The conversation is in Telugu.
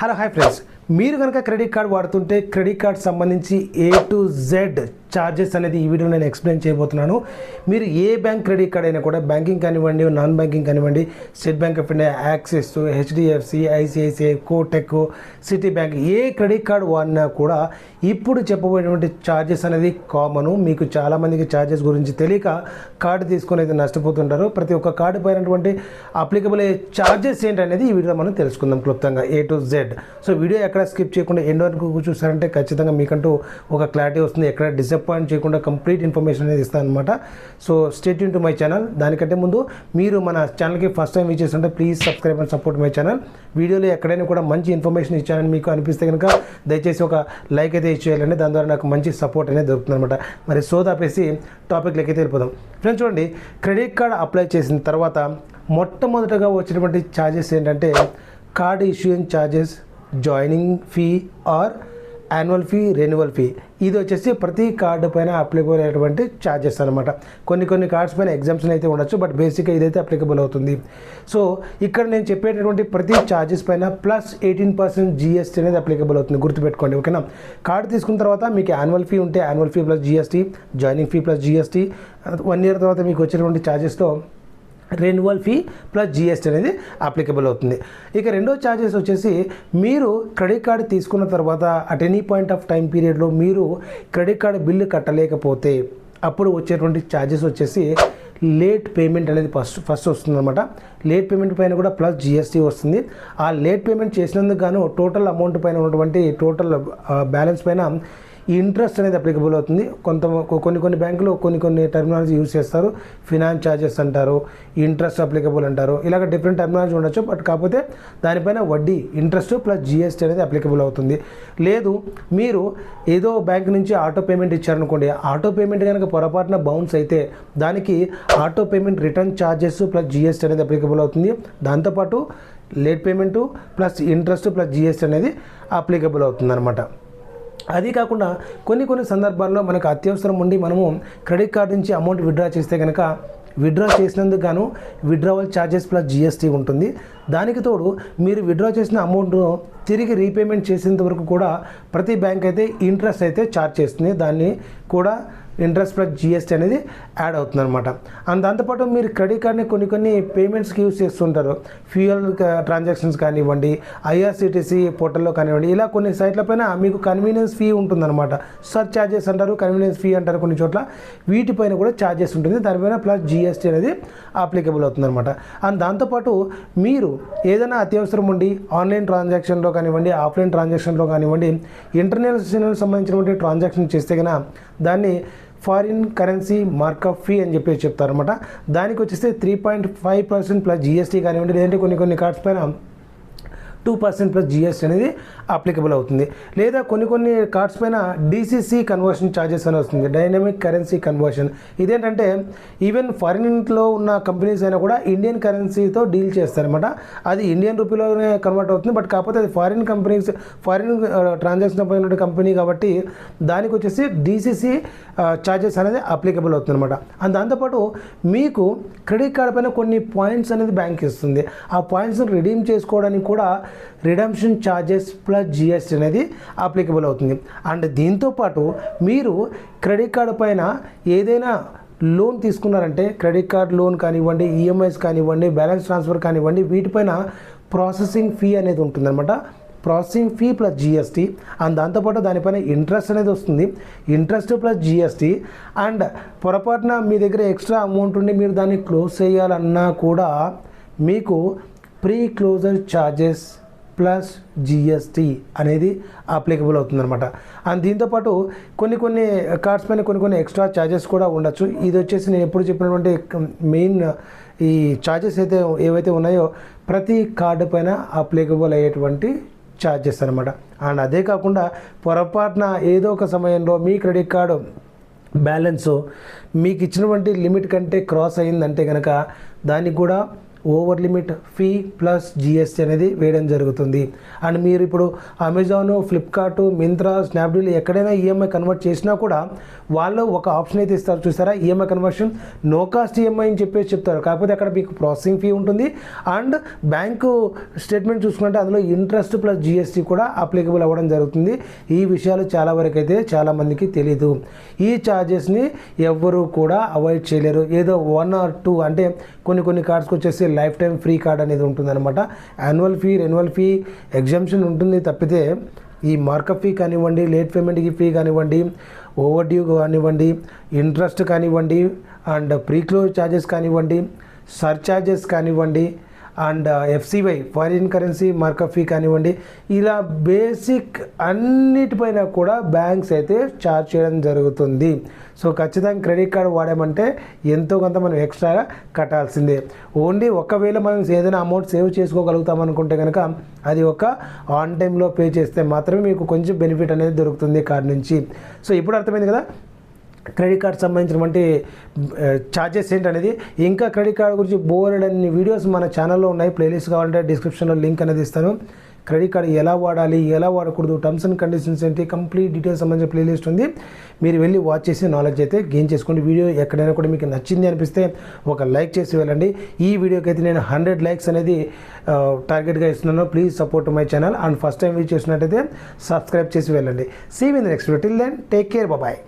Hello, hi friends. మీరు కనుక క్రెడిట్ కార్డ్ వాడుతుంటే క్రెడిట్ కార్డ్ సంబంధించి ఏ టు జెడ్ ఛార్జెస్ అనేది ఈ వీడియో నేను ఎక్స్ప్లెయిన్ చేయబోతున్నాను. మీరు ఏ బ్యాంక్ క్రెడిట్ కార్డ్ అయినా కూడా బ్యాంకింగ్ కానివ్వండి నాన్ బ్యాంకింగ్ కానివ్వండి state bank of India Axis HDFC ICICI Kotak Citi bank A credit card వాడినా కూడా ఇప్పుడు చెప్పబోయేటువంటి ఛార్జెస్ అనేది కామను మీకు చాలామందికి ఛార్జెస్ గురించి తెలియక కార్డు తీసుకొని అయితే నష్టపోతుంటారు. ప్రతి ఒక్క కార్డు పైనటువంటి అప్లికబుల్ అయ్యే ఛార్జెస్ ఏంటనేది ఈ వీడియోలో మనం తెలుసుకుందాం క్లుప్తంగా. A to Z so video ఎక్కడ స్కిప్ చేయకుండా ఎండ్ వరకు చూసారంటే ఖచ్చితంగా మీకంటూ ఒక క్లారిటీ వస్తుంది. ఎక్కడ డిసప్పాయింట్ చేయకుండా కంప్లీట్ ఇన్ఫర్మేషన్ అనేది ఇస్తాను అనమాట so state to my channel దానికంటే ముందు మీరు మన ఛానల్కి ఫస్ట్ టైం విచ్ ఉంటే please subscribe and support my channel వీడియోలో ఎక్కడైనా కూడా మంచి ఇన్ఫర్మేషన్ ఇచ్చానని మీకు అనిపిస్తే కనుక దయచేసి ఒక లైక్ అయితే ఇచ్చేయాలండి దాని ద్వారా నాకు మంచి సపోర్ట్ అనేది దొరుకుతుంది అనమాట మరి సో దాపేసి టాపిక్లకి అయితే వెళ్ళిపోదాం. ఫ్రెండ్స్ చూడండి క్రెడిట్ కార్డ్ అప్లై చేసిన తర్వాత మొట్టమొదటగా వచ్చినటువంటి ఛార్జెస్ ఏంటంటే card issuing charges joining fee or annual fee renewal fee. ఇది వచ్చేసి ప్రతి కార్డు పైన అప్లికబుల్ అయినటువంటి ఛార్జెస్ అనమాట కొన్ని కొన్ని కార్డ్స్ పైన ఎగ్జామ్షన్ అయితే ఉండొచ్చు బట్ బేసిక్గా ఇదైతే అప్లికబుల్ అవుతుంది. సో ఇక్కడ నేను చెప్పేటటువంటి ప్రతి ఛార్జెస్ పైన ప్లస్ ఎయిటీన్ పర్సెంట్ జిఎస్టీ అనేది అప్లికబుల్ అవుతుంది. గుర్తుపెట్టుకోండి ఓకేనా? కార్డు తీసుకున్న తర్వాత మీకు యాన్యువల్ ఫీ ఉంటే annual fee plus GST joining fee plus GST one year తర్వాత మీకు వచ్చేటువంటి ఛార్జెస్తో రెన్యువల్ ఫీ ప్లస్ జిఎస్టీ అనేది అప్లికబుల్ అవుతుంది. ఇక రెండో ఛార్జెస్ వచ్చేసి మీరు క్రెడిట్ కార్డు తీసుకున్న తర్వాత at any point of time పీరియడ్లో మీరు క్రెడిట్ కార్డు బిల్లు కట్టలేకపోతే అప్పుడు వచ్చేటువంటి ఛార్జెస్ వచ్చేసి లేట్ పేమెంట్ అనేది ఫస్ట్ ఫస్ట్ వస్తుందన్నమాట. లేట్ పేమెంట్ పైన కూడా ప్లస్ జిఎస్టీ వస్తుంది. ఆ లేట్ పేమెంట్ చేసినందుకు గాను టోటల్ అమౌంట్ పైన ఉన్నటువంటి టోటల్ బ్యాలెన్స్ పైన ఈ ఇంట్రెస్ట్ అనేది అప్లికబుల్ అవుతుంది. కొంత కొన్ని కొన్ని బ్యాంకులు కొన్ని కొన్ని టెర్మినాలజీ యూజ్ చేస్తారు. ఫినాన్స్ ఛార్జెస్ అంటారు ఇంట్రెస్ట్ అప్లికబుల్ అంటారు. ఇలాగ డిఫరెంట్ టర్మినాలజీ ఉండొచ్చు. బట్ కాకపోతే దానిపైన వడ్డీ ఇంట్రెస్ట్ ప్లస్ జిఎస్టీ అనేది అప్లికబుల్ అవుతుంది. లేదు మీరు ఏదో బ్యాంక్ నుంచి ఆటో పేమెంట్ ఇచ్చారనుకోండి. ఆటో పేమెంట్ కనుక పొరపాటున బౌన్స్ అయితే దానికి auto payment return charges plus GST అనేది అప్లికబుల్ అవుతుంది. దాంతోపాటు late payment plus interest plus GST అనేది అప్లికబుల్ అవుతుంది అనమాట అది కాకుండా కొన్ని కొన్ని సందర్భాల్లో మనకు అత్యవసరం ఉండి మనము క్రెడిట్ కార్డు నుంచి అమౌంట్ విత్డ్రా చేస్తే కనుక విత్డ్రా చేసినందుకు గాను విత్డ్రావల్ ఛార్జెస్ ప్లస్ జిఎస్టీ ఉంటుంది. దానికి తోడు మీరు విడ్డ్రా చేసిన అమౌంట్ను తిరిగి రీపేమెంట్ చేసేంత వరకు కూడా ప్రతి బ్యాంక్ అయితే ఇంట్రెస్ట్ అయితే ఛార్జ్ చేస్తుంది. దాన్ని కూడా ఇంట్రెస్ట్ ప్లస్ జిఎస్టీ అనేది యాడ్ అవుతుంది అనమాట అండ్ దాంతోపాటు మీరు క్రెడిట్ కార్డ్ని కొన్ని కొన్ని పేమెంట్స్కి యూస్ చేస్తుంటారు. ఫ్యూయల్ ట్రాన్సాక్షన్స్ కానివ్వండి ఐఆర్సిటీసీ పోర్టల్లో కానివ్వండి ఇలా కొన్ని సైట్ల పైన మీకు కన్వీనియన్స్ ఫీ ఉంటుందన్నమాట. సర్చ్ ఛార్జెస్ అంటారు కన్వీనియన్స్ ఫీ అంటారు కొన్ని చోట్ల. వీటిపైన కూడా ఛార్జెస్ ఉంటుంది. దానిపైన ప్లస్ జిఎస్టీ అనేది అప్లికబుల్ అవుతుందన్నమాట. అండ్ దాంతోపాటు మీరు ఏదైనా అత్యవసరం ఉండి ఆన్లైన్ ట్రాన్సాక్షన్లో కానివ్వండి ఆఫ్లైన్ ట్రాన్సాక్షన్లో కానివ్వండి ఇంటర్నేషనల్ సంబంధించినటువంటి ట్రాన్సాక్షన్ చేస్తే కనుక దాన్ని ఫారిన్ కరెన్సీ మార్కప్ ఫీ అని చెప్పేసి చెప్తారనమాట దానికి వచ్చేస్తే three point five percent plus GST కానివ్వండి లేదంటే కొన్ని కొన్ని కార్డ్స్ పైన టూ పర్సెంట్ ప్లస్ జిఎస్టీ అనేది అప్లికబుల్ అవుతుంది. లేదా కొన్ని కొన్ని కార్డ్స్ పైన డీసీసీ కన్వర్షన్ ఛార్జెస్ అని వస్తుంది. డైనమిక్ కరెన్సీ కన్వర్షన్ ఇదేంటంటే ఈవెన్ ఫారిన్లో ఉన్న కంపెనీస్ అయినా కూడా ఇండియన్ కరెన్సీతో డీల్ చేస్తారనమాట అది ఇండియన్ రూపీలోనే కన్వర్ట్ అవుతుంది. బట్ కాకపోతే అది ఫారిన్ కంపెనీస్ ఫారిన్ ట్రాన్సాక్షన్ పోయిన కంపెనీ కాబట్టి దానికి వచ్చేసి డీసీసీ ఛార్జెస్ uh, అనేది అప్లికబుల్ అవుతుంది అనమాట అండ్ దాంతోపాటు మీకు క్రెడిట్ కార్డ్ పైన కొన్ని పాయింట్స్ అనేది బ్యాంక్ ఇస్తుంది. ఆ పాయింట్స్ని రిడీమ్ చేసుకోవడానికి కూడా రిడమ్షన్ ఛార్జెస్ ప్లస్ జిఎస్టీ అనేది అప్లికబుల్ అవుతుంది. అండ్ దీంతోపాటు మీరు క్రెడిట్ కార్డు పైన ఏదైనా లోన్ తీసుకున్నారంటే క్రెడిట్ కార్డ్ లోన్ కానివ్వండి ఈఎంఐస్ కానివ్వండి బ్యాలెన్స్ ట్రాన్స్ఫర్ కానివ్వండి వీటిపైన ప్రాసెసింగ్ ఫీ అనేది ఉంటుందన్నమాట. Processing fee plus GST and దాంతోపాటు దానిపైన ఇంట్రెస్ట్ అనేది వస్తుంది. ఇంట్రెస్ట్ ప్లస్ జిఎస్టీ అండ్ పొరపాటున మీ దగ్గర ఎక్స్ట్రా అమౌంట్ ఉండి మీరు దాన్ని క్లోజ్ చేయాలన్నా కూడా మీకు pre closure charges plus GST అనేది అప్లికబుల్ అవుతుందన్నమాట. అండ్ దీంతోపాటు కొన్ని కొన్ని కార్డ్స్ పైన కొన్ని కొన్ని ఎక్స్ట్రా ఛార్జెస్ కూడా ఉండొచ్చు. ఇది వచ్చేసి నేను ఎప్పుడు చెప్పినటువంటి మెయిన్ ఈ ఛార్జెస్ అయితే ఏవైతే ఉన్నాయో ప్రతి కార్డు పైన అప్లికబుల్ అయ్యేటువంటి ఛార్జెస్ అనమాట అండ్ అదే కాకుండా పొరపాటున ఏదో ఒక సమయంలో మీ క్రెడిట్ కార్డు బ్యాలెన్స్ మీకు ఇచ్చినటువంటి లిమిట్ కంటే క్రాస్ అయిందంటే కనుక దానికి కూడా over limit fee plus GST అనేది వేయడం జరుగుతుంది. అండ్ మీరు ఇప్పుడు అమెజాన్ ఫ్లిప్కార్ట్ మింత్రా స్నాప్డీల్ ఎక్కడైనా ఈఎంఐ కన్వర్ట్ చేసినా కూడా వాళ్ళు ఒక ఆప్షన్ అయితే ఇస్తారు. చూసారా? EMI conversion no cost EMI అని చెప్పేసి చెప్తారు. కాకపోతే అక్కడ మీకు ప్రాసెసింగ్ ఫీ ఉంటుంది. అండ్ బ్యాంకు స్టేట్మెంట్ చూసుకుంటే అందులో ఇంట్రెస్ట్ ప్లస్ జిఎస్టీ కూడా అప్లికబుల్ అవ్వడం జరుగుతుంది. ఈ విషయాలు చాలా వరకు అయితే చాలా మందికి ఈ ఛార్జెస్ని ఎవ్వరూ కూడా అవాయిడ్ చేయలేరు. ఏదో వన్ ఆర్ టూ అంటే కొన్ని కొన్ని కార్డ్స్కి వచ్చేసి లైఫ్ టైం ఫ్రీ కార్డ్ అనేది ఉంటుందన్నమాట. Annual fee renewal fee exemption ఉంటుంది తప్పితే ఈ మార్కప్ ఫీ కానివ్వండి లేట్ పేమెంట్కి ఫీ కానివ్వండి ఓవర్ డ్యూ కానివ్వండి ఇంట్రెస్ట్ కానివ్వండి అండ్ ప్రీ క్లోజ్ ఛార్జెస్ కానివ్వండి సర్చార్జెస్ కానివ్వండి and FCY foreign currency markup fee కానివ్వండి ఇలా బేసిక్ అన్నిటిపైన కూడా బ్యాంక్స్ అయితే ఛార్జ్ చేయడం జరుగుతుంది. సో ఖచ్చితంగా క్రెడిట్ కార్డు వాడామంటే ఎంతో కొంత మనం ఎక్స్ట్రాగా కట్టాల్సిందే. ఓన్లీ ఒకవేళ మనం ఏదైనా అమౌంట్ సేవ్ చేసుకోగలుగుతాం అనుకుంటే కనుక అది ఒక ఆన్ టైంలో పే చేస్తే మాత్రమే మీకు కొంచెం బెనిఫిట్ అనేది దొరుకుతుంది కార్డు నుంచి. సో ఇప్పుడు అర్థమైంది కదా? క్రెడిట్ కార్డ్ సంబంధించినటువంటి ఛార్జెస్ ఏంటనేది. ఇంకా క్రెడిట్ కార్డ్ గురించి బోర్డ్ అన్ని వీడియోస్ మన ఛానల్లో ఉన్నాయి. ప్లేలిస్ట్ కావాలంటే డిస్క్రిప్షన్లో లింక్ అనేది ఇస్తాను. క్రెడిట్ కార్డ్ ఎలా వాడాలి ఎలా వాడకూడదు టర్మ్స్ అండ్ కండిషన్స్ ఏంటి కంప్లీట్ డీటెయిల్స్ సంబంధించిన ప్లేలిస్ట్ ఉంది. మీరు వెళ్ళి వాచ్ చేసి నాలెడ్జ్ అయితే గెయిన్ చేసుకోండి. వీడియో ఎక్కడైనా కూడా మీకు నచ్చింది అనిపిస్తే ఒక లైక్ చేసి వెళ్ళండి. ఈ వీడియోకి అయితే నేను హండ్రెడ్ లైక్స్ అనేది టార్గెట్గా ఇస్తున్నాను. Please support my channel and first time watch చేసినట్టయితే సబ్స్క్రైబ్ చేసి వెళ్ళండి. See win next till then take care bye